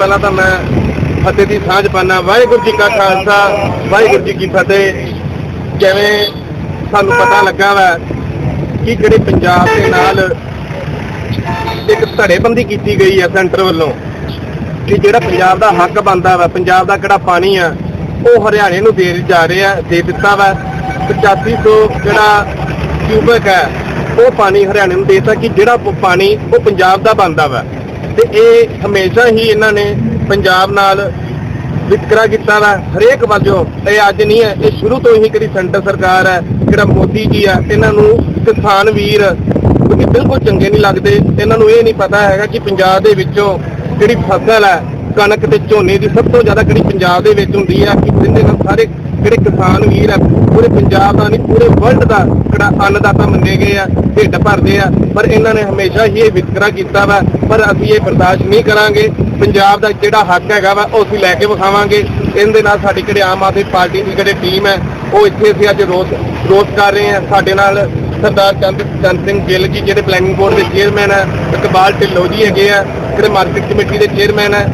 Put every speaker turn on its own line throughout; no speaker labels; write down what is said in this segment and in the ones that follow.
ਪਹਿਲਾਂ ਤਾਂ ਮੈਂ ਫਤਿਹ ਦੀ ਸਾਂਝ ਪਾਣਾ ਵਾਹਿਗੁਰੂ ਜੀ ਕਾ ਖਾਲਸਾ, ਵਾਹਿਗੁਰੂ ਜੀ ਕੀ ਫਤਿਹ। ਜਿਵੇਂ ਸਾਨੂੰ ਪਤਾ ਲੱਗਾ ਵਾ ਕਿ ਜਿਹੜੇ ਪੰਜਾਬ ਦੇ ਨਾਲ ਇੱਕ ਧੜੇਬੰਦੀ ਕੀਤੀ ਗਈ ਹੈ ਸੈਂਟਰ ਵੱਲੋਂ ਕਿ ਜਿਹੜਾ ਪੰਜਾਬ ਦਾ ਹੱਕ ਬਣਦਾ ਵਾ, ਪੰਜਾਬ ਦਾ ਕਿਹੜਾ ਪਾਣੀ ਆ, ਉਹ ਹਰਿਆਣੇ ਨੂੰ ਦੇ ਜਾ ਰਿਹਾ, ਦੇ ਦਿੱਤਾ ਵਾ। 8500 ਜਿਹੜਾ ਕਿਊਬਕ ਹੈ ਉਹ ਪਾਣੀ ਹਰਿਆਣੇ ਨੂੰ ਦੇਤਾ ਕਿ ਜਿਹੜਾ ਪਾਣੀ ਉਹ ਪੰਜਾਬ ਦਾ ਬਣਦਾ ਵਾ। ਤੇ ਇਹ ਹਮੇਸ਼ਾ ਹੀ ਇਹਨਾਂ ਨੇ ਪੰਜਾਬ ਨਾਲ ਵਿਤਕਰਾ ਕੀਤਾ ਵਾ। ਹਰੇਕ ਵਜੋਂ ਇਹ ਅੱਜ ਨਹੀਂ ਹੈ, ਇਹ ਸ਼ੁਰੂ ਤੋਂ ਹੀ ਕਿਹੜੀ ਸੈਂਟਰ ਸਰਕਾਰ ਹੈ ਜਿਹੜਾ ਮੋਦੀ ਜੀ ਆ ਇਹਨਾਂ ਨੂੰ ਕਿਸਾਨ ਵੀਰ ਕਿਉਂਕਿ ਬਿਲਕੁਲ ਚੰਗੇ ਨਹੀਂ ਲੱਗਦੇ। ਇਹਨਾਂ ਨੂੰ ਇਹ ਨਹੀਂ ਪਤਾ ਹੈਗਾ ਕਿ ਪੰਜਾਬ ਦੇ ਵਿੱਚੋਂ ਜਿਹੜੀ ਫਸਲ ਹੈ, ਕਣਕ ਤੇ ਝੋਨੇ ਦੀ ਸਭ ਤੋਂ ਜ਼ਿਆਦਾ ਕਿਹੜੀ ਪੰਜਾਬ ਦੇ ਵਿੱਚ ਹੁੰਦੀ ਹੈ ਕਿ ਜਿੰਦੇ ਨਾਲ ਸਾਰੇ ਜਿਹੜੇ ਕਿਸਾਨ ਵੀਰ ਆ, ਪੂਰੇ ਪੰਜਾਬ ਦਾ ਨਹੀਂ, ਪੂਰੇ ਵਰਲਡ ਦਾ ਜਿਹੜਾ ਅੰਨਦਾਤਾ ਮੰਨੇ ਗਏ ਆ, ਢਿੱਡ ਭਰਦੇ ਆ, ਪਰ ਇਹਨਾਂ ਨੇ ਹਮੇਸ਼ਾ ਹੀ ਇਹ ਵਿਤਕਰਾ ਕੀਤਾ ਵਾ, ਪਰ ਅਸੀਂ ਇਹ ਬਰਦਾਸ਼ਤ ਨਹੀਂ ਕਰਾਂਗੇ। ਪੰਜਾਬ ਦਾ ਜਿਹੜਾ ਹੱਕ ਹੈਗਾ ਵਾ, ਉਹ ਅਸੀਂ ਲੈ ਕੇ ਵਿਖਾਵਾਂਗੇ। ਇਹਦੇ ਨਾਲ ਸਾਡੀ ਜਿਹੜੇ ਆਮ ਆਦਮੀ ਪਾਰਟੀ ਦੀ ਜਿਹੜੇ ਟੀਮ ਹੈ, ਉਹ ਇੱਥੇ ਅਸੀਂ ਅੱਜ ਰੋਸ ਰੋਸ ਕਰ ਰਹੇ ਹਾਂ ਸਾਡੇ ਨਾਲ ਸਰਦਾਰ ਚੰਦ ਚੰਦ ਸਿੰਘ ਗਿੱਲ ਜੀ, ਜਿਹੜੇ ਪਲੈਨਿੰਗ ਬੋਰਡ ਦੇ ਚੇਅਰਮੈਨ ਹੈ ਇਕਬਾਲ ਢਿੱਲੋਂ ਜੀ ਹੈਗੇ ਆ, ਜਿਹੜੇ ਮਾਰਕੀਟ ਕਮੇਟੀ ਦੇ ਚੇਅਰਮੈਨ ਹੈ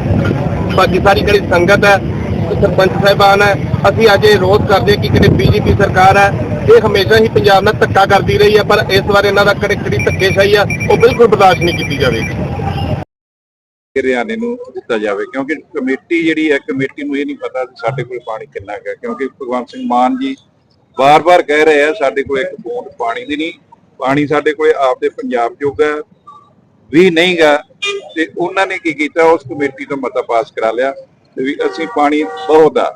ਬਾਕੀ ਸਾਰੀ ਜਿਹੜੀ ਸੰਗਤ ਹੈ ਸਰਪੰਚ ਸਾਹਿਬਾਨ ਹੈ। ਅਸੀਂ ਅੱਜ ਇਹ ਰੋਸ ਕਰਦੇ ਹਾਂ ਕਿ ਕਿਹੜੇ ਬੀਜੇਪੀ ਸਰਕਾਰ ਹੈ, ਇਹ ਹਮੇਸ਼ਾ ਹੀ ਪੰਜਾਬ ਨਾਲ ਧੱਕਾ ਕਰਦੀ ਰਹੀ ਹੈ, ਪਰ ਇਸ ਵਾਰ ਇਹਨਾਂ ਦਾ ਕਿਹੜੀ ਧੱਕੇਸ਼ਾਹੀ ਆ ਉਹ ਬਿਲਕੁਲ ਬਰਦਾਸ਼ਤ ਨਹੀਂ ਕੀਤੀ ਜਾਵੇਗੀ।
ਹਰਿਆਣੇ ਨੂੰ ਦਿੱਤਾ ਜਾਵੇ, ਕਿਉਂਕਿ ਕਮੇਟੀ ਜਿਹੜੀ ਹੈ, ਕਮੇਟੀ ਨੂੰ ਇਹ ਨਹੀਂ ਪਤਾ ਸਾਡੇ ਕੋਲ ਪਾਣੀ ਕਿੰਨਾ ਹੈ, ਕਿਉਂਕਿ ਭਗਵੰਤ ਸਿੰਘ ਮਾਨ ਜੀ ਵਾਰ ਵਾਰ ਕਹਿ ਰਹੇ ਆ, ਸਾਡੇ ਕੋਲ ਇੱਕ ਬੂੰਦ ਪਾਣੀ ਦੀ ਨਹੀਂ, ਪਾਣੀ ਸਾਡੇ ਕੋਲੇ ਆਪਦੇ ਪੰਜਾਬ ਜੋਗਾ ਵੀ ਨਹੀਂਗਾ, ਤੇ ਉਹਨਾਂ ਨੇ ਕੀ ਕੀਤਾ, ਉਸ ਕਮੇਟੀ ਤੋਂ ਮਤਾ ਪਾਸ ਕਰਾ ਲਿਆ। ਵੀ ਅਸੀਂ ਪਾਣੀ ਬਹੁਤ ਆ।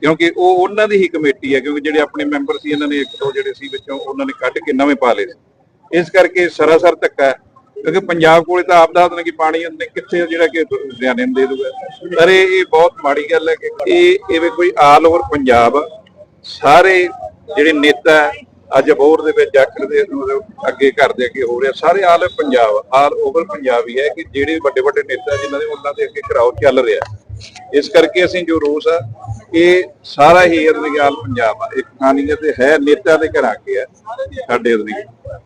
ਕਿਉਂਕਿ ਉਹ ਉਹਨਾਂ ਦੀ ਹੀ ਕਮੇਟੀ ਹੈ ਕਿਉਂਕਿ ਜਿਹੜੇ ਆਪਣੇ ਮੈਂਬਰ ਸੀ, ਇਹਨਾਂ ਨੇ ਇੱਕ ਦੋ ਜਿਹੜੇ ਸੀ ਵਿੱਚੋਂ ਉਹਨਾਂ ਨੇ ਕੱਢ ਕੇ ਨਵੇਂ ਪਾ ਲਏ ਸੀ। ਇਸ ਕਰਕੇ ਸਰਾਸਰ ਧੱਕਾ ਕਿਉਂਕਿ ਪੰਜਾਬ ਕੋਲੇ ਤਾਂ ਆਪ ਦੱਸਦੇ ਨੇ ਕਿ ਪਾਣੀ ਉਹਨੇ ਕਿੱਥੇ ਜਿਹੜਾ ਕਿ ਹਰਿਆਣੇ ਨੂੰ ਦੇ ਦੂਗਾ। ਪਰ ਇਹ ਬਹੁਤ ਮਾੜੀ ਗੱਲ ਹੈ ਕਿ ਇਹ ਐਵੇਂ ਕੋਈ ਆਲ ਓਵਰ ਪੰਜਾਬ ਸਾਰੇ ਜਿਹੜੇ ਨੇਤਾ ਅੱਜ ਬੋਰ ਦੇ ਵਿੱਚ, ਜਾਖੜ ਦੇ ਅੱਗੇ ਘਰ ਦੇ ਅੱਗੇ ਹੋ ਰਿਹਾ, ਸਾਰੇ all Punjab, all over Punjab ਹੀ ਹੈ ਕਿ ਜਿਹੜੇ ਵੱਡੇ ਵੱਡੇ ਨੇਤਾ ਜਿਨ੍ਹਾਂ ਦੇ ਉਹਨਾਂ ਦੇ ਅੱਗੇ ਘਰਾਓ ਚੱਲ ਰਿਹਾ। ਇਸ ਕਰਕੇ ਅਸੀਂ ਜੋ ਰੋਸ ਆ, ਇਹ ਸਾਰਾ ਹੀ ਅਰਨਿਆਲ ਪੰਜਾਬ ਆ। ਇੱਕ ਖਾਨੀਅਤ ਹੈ ਨੇਤਾ ਦੇ ਘਰਾਂ ਅੱਗੇ ਹੈ ਸਾਡੇ ਅਰਨਿਆਲ